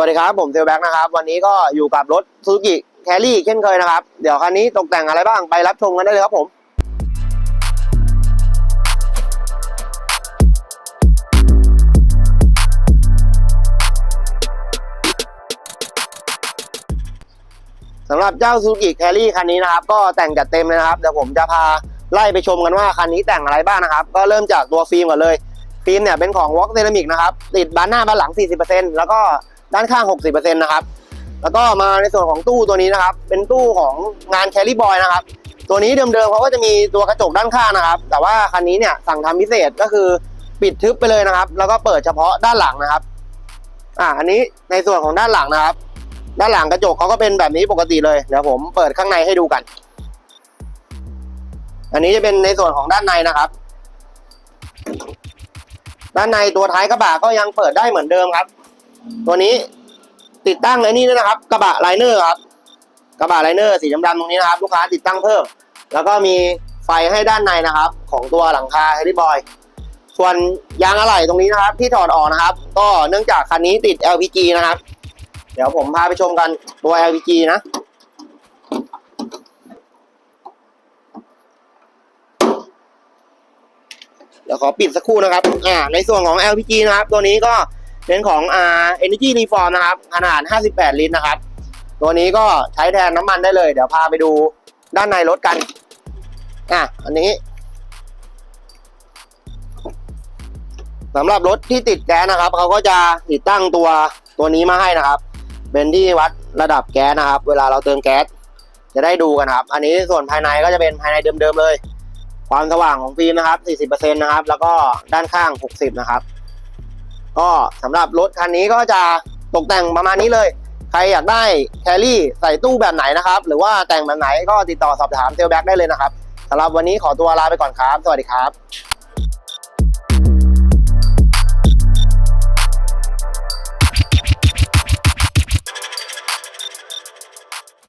วัสดีครับ ผมเซลแบ็กนะครับ วันนี้ก็อยู่กับรถซูซูกิแคลรี่เช่นเคยนะครับ เดี๋ยวคันนี้ตกแต่งอะไรบ้างไปรับชมกันได้เลยครับผมสำหรับเจ้าซูซูกิแคลรี่คันนี้นะครับ ก็แต่งจัดเต็มเลยนะครับเดี๋ยวผมจะพาไล่ไปชมกันว่าคันนี้แต่งอะไรบ้างนะครับ ก็เริ่มจากตัวฟิล์มก่อนเลย ฟิล์มเนี่ยเป็นของ w a l k Ceramic นะครับ ติดบานหน้าบานหลัง 40%แล้วก็ ด้านข้าง 60%นะครับ แล้วก็มาในส่วนของตู้ตัวนี้นะครับ เป็นตู้ของงาน Carry Boy นะครับ ตัวนี้เดิมๆเขาก็จะมีตัวกระจกด้านข้างนะครับ แต่ว่าคันนี้เนี่ยสั่งทำพิเศษก็คือปิดทึบไปเลยนะครับ แล้วก็เปิดเฉพาะด้านหลังนะครับ อ่า อันนี้ในส่วนของด้านหลังนะครับ ด้านหลังกระจกเขาก็เป็นแบบนี้ปกติเลย เดี๋ยวผมเปิดข้างในให้ดูกัน อันนี้จะเป็นในส่วนของด้านในนะครับด้านในตัวท้ายกระบะก็ยังเปิดได้เหมือนเดิมครับ ตัวนี้ติดตั้งในนี่ด้วยนะครับ กระบะไลเนอร์ครับกระบะไลเนอร์สีดำๆตรงนี้นะครับ ลูกค้าติดตั้งเพิ่ม แล้วก็มีไฟให้ด้านในนะครับ ของตัวหลังคาเฮลิบอยส่วนยางอะไหล่ตรงนี้นะครับ ที่ถอดออกนะครับ ก็เนื่องจากคันนี้ติด LPG นะครับ เดี๋ยวผมพาไปชมกันตัว LPG นะเดี๋ยวขอปิดสักครู่นะครับ อ่า ในส่วนของ LPG นะครับ ตัวนี้ก็ เป็นของอ่า Energy Reform นะครับ ขนาด 58 ลิตรนะครับ ตัวนี้ก็ใช้แทนน้ำมันได้เลย เดี๋ยวพาไปดูด้านในรถกัน อะ อันนี้สำหรับรถที่ติดแก๊สนะครับ เขาก็จะติดตั้งตัวตัวนี้มาให้นะครับ เป็นที่วัดระดับแก๊สนะครับ เวลาเราเติมแก๊สจะได้ดูกันครับ อันนี้ส่วนภายในก็จะเป็นภายในเดิมๆเลย ความสว่างของฟิล์มนะครับ 40%นะครับ แล้วก็ด้านข้าง 60 นะครับ ก็สำหรับรถคันนี้ก็จะตกแต่งประมาณนี้เลย ใครอยากได้แคลรี่ใส่ตู้แบบไหนนะครับ หรือว่าแต่งแบบไหนก็ติดต่อสอบถามเซลแบ็กได้เลยนะครับสำหรับวันนี้ขอตัวลาไปก่อนครับ สวัสดีครับ